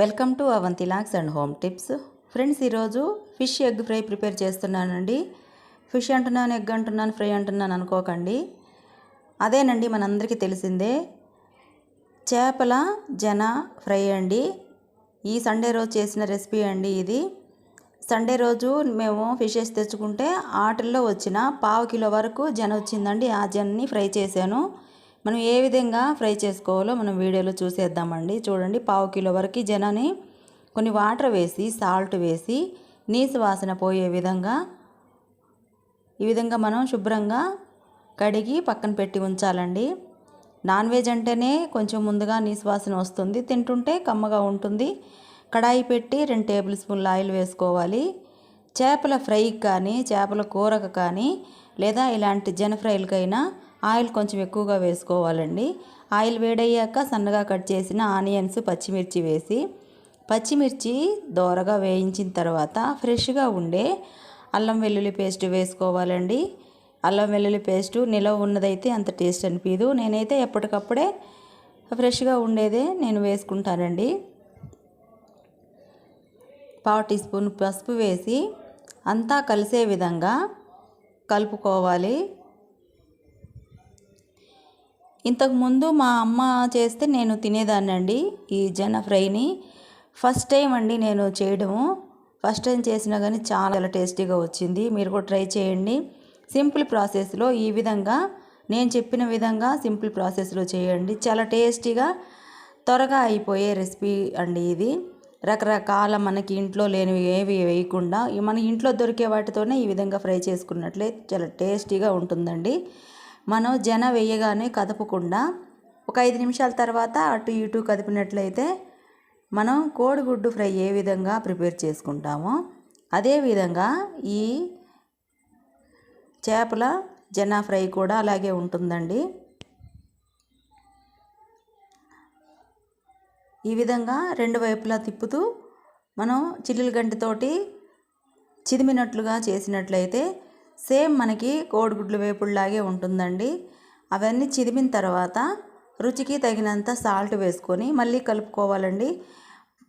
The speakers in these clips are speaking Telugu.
Welcome to Avanti lakhs and home tips. Friends ఈరోజు ఫిష్ ఎగ్ ఫ్రై ప్రిపేర్ చేస్తున్నానండి. ఫిష్ అంటున్నాను ఎగ్ అంటున్నాను ఫ్రై అంటున్నాను అనుకోకండి. అదేనండి మనందరికీ తెలిసిందే. చేపల జన ఫ్రై అండి. ఈ సండే రోజు చేసిన రెసిపీ అండి ఇది. సండే రోజు మేము ఫిషెస్ తెచ్చుకుంటే ఆటల్లో వచ్చిన పావు కిలో వరకు జన వచ్చిందండి. ఆ జన్ని ఫ్రై చేశాను. మనం ఏ విధంగా ఫ్రై చేసుకోవాలో మనం వీడియోలో చూసేద్దామండి. చూడండి పావు కిలో వరకు జనని కొన్ని వాటర్ వేసి సాల్ట్ వేసి నీసు వాసన పోయే విధంగా ఈ విధంగా మనం శుభ్రంగా కడిగి పక్కన పెట్టి ఉంచాలండి. నాన్ వెజ్ అంటేనే కొంచెం ముందుగా నీసు వాసన వస్తుంది. తింటుంటే కమ్మగా ఉంటుంది. కడాయి పెట్టి రెండు టేబుల్ స్పూన్ల ఆయిల్ వేసుకోవాలి. చేపల ఫ్రైకి కానీ చేపల కూరకు కానీ లేదా ఇలాంటి జన ఫ్రైలకైనా ఆయిల్ కొంచెం ఎక్కువగా వేసుకోవాలండి. ఆయిల్ వేడయ్యాక సన్నగా కట్ చేసిన ఆనియన్స్ పచ్చిమిర్చి వేసి పచ్చిమిర్చి దోరగా వేయించిన తర్వాత ఫ్రెష్గా ఉండే అల్లం వెల్లుల్లి పేస్ట్ వేసుకోవాలండి. అల్లం వెల్లుల్లి పేస్ట్ నిలవ ఉన్నదైతే అంత టేస్ట్ అనిపించదు నేనైతే ఎప్పటికప్పుడే ఫ్రెష్గా ఉండేదే నేను వేసుకుంటానండి. పావు టీ స్పూన్ పసుపు వేసి అంతా కలిసే విధంగా కలుపుకోవాలి. ఇంతకుముందు మా అమ్మ చేస్తే నేను తినేదాన్నండి ఈ జన ఫ్రైని. ఫస్ట్ టైం అండి నేను చేయడము. ఫస్ట్ టైం చేసినా కానీ చాలా టేస్టీగా వచ్చింది. మీరు కూడా ట్రై చేయండి. సింపుల్ ప్రాసెస్లో ఈ విధంగా నేను చెప్పిన విధంగా సింపుల్ ప్రాసెస్లో చేయండి. చాలా టేస్టీగా త్వరగా అయిపోయే రెసిపీ అండి ఇది. రకరకాల మనకి ఇంట్లో లేనివి ఏవి వేయకుండా మన ఇంట్లో దొరికే వాటితోనే ఈ విధంగా ఫ్రై చేసుకున్నట్లే చాలా టేస్టీగా ఉంటుందండి. మనం జన వేయగానే కదపకుండా ఒక ఐదు నిమిషాల తర్వాత అటు ఇటు కదిపినట్లయితే మనం కోడిగుడ్డు ఫ్రై ఏ విధంగా ప్రిపేర్ చేసుకుంటామో అదేవిధంగా ఈ చేపల జన ఫ్రై కూడా అలాగే ఉంటుందండి. ఈ విధంగా రెండు వైపులా తిప్పుతూ మనం చిల్లుల గంటితోటి చిదిమినట్లుగా చేసినట్లయితే సేమ్ మనకి కోడిగుడ్లు వేపుడులాగే ఉంటుందండి. అవన్నీ చిదిమిన తర్వాత రుచికి తగినంత సాల్ట్ వేసుకొని మళ్ళీ కలుపుకోవాలండి.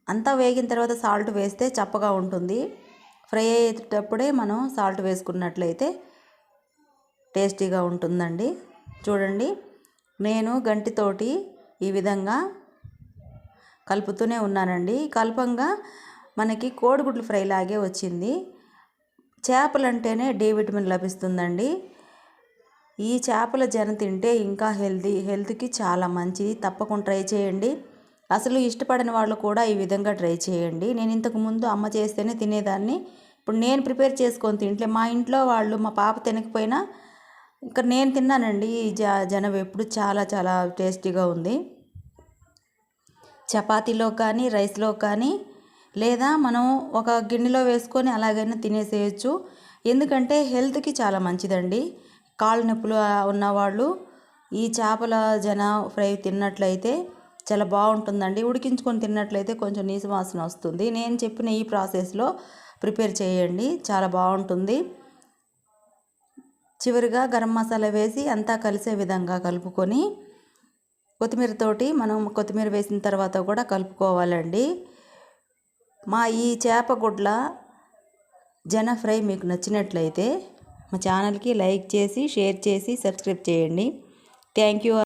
అంతా వేగిన తర్వాత సాల్ట్ వేస్తే చప్పగా ఉంటుంది. ఫ్రై అయ్యేటప్పుడే మనం సాల్ట్ వేసుకున్నట్లయితే టేస్టీగా ఉంటుందండి. చూడండి నేను గంటితోటి ఈ విధంగా కలుపుతూనే ఉన్నానండి. కల్పంగా మనకి కోడిగుడ్లు ఫ్రై లాగే వచ్చింది. చేపలంటేనే డి విటమిన్ లభిస్తుందండి. ఈ చేపల జన తింటే ఇంకా హెల్తీ హెల్త్కి చాలా మంచిది. తప్పకుండా ట్రై చేయండి. అసలు ఇష్టపడిన వాళ్ళు కూడా ఈ విధంగా ట్రై చేయండి. నేను ఇంతకు ముందు అమ్మ చేస్తేనే తినేదాన్ని. ఇప్పుడు నేను ప్రిపేర్ చేసుకొని తింటే మా ఇంట్లో వాళ్ళు మా పాప తినకపోయినా ఇంకా నేను తిన్నానండి. ఈ జ జనం ఎప్పుడు చాలా చాలా టేస్టీగా ఉంది. చపాతీలో కానీ రైస్లో కానీ లేదా మనం ఒక గిన్నెలో వేసుకొని అలాగైనా తినేసేయచ్చు. ఎందుకంటే హెల్త్కి చాలా మంచిదండి. కాళ్ళు నొప్పులు ఉన్నవాళ్ళు ఈ చేపల జన ఫ్రై తిన్నట్లయితే చాలా బాగుంటుందండి. ఉడికించుకొని తిన్నట్లయితే కొంచెం నీసు వాసన వస్తుంది. నేను చెప్పిన ఈ ప్రాసెస్లో ప్రిపేర్ చేయండి. చాలా బాగుంటుంది. చివరిగా గరం మసాలా వేసి అంతా కలిసే విధంగా కలుపుకొని కొత్తిమీరతోటి మనం కొత్తిమీర వేసిన తర్వాత కూడా కలుపుకోవాలండి. మా ఈ చేప గుడ్ల జన ఫ్రై మీకు నచ్చినట్లయితే మా ఛానల్కి లైక్ చేసి షేర్ చేసి సబ్స్క్రైబ్ చేయండి. Thank you.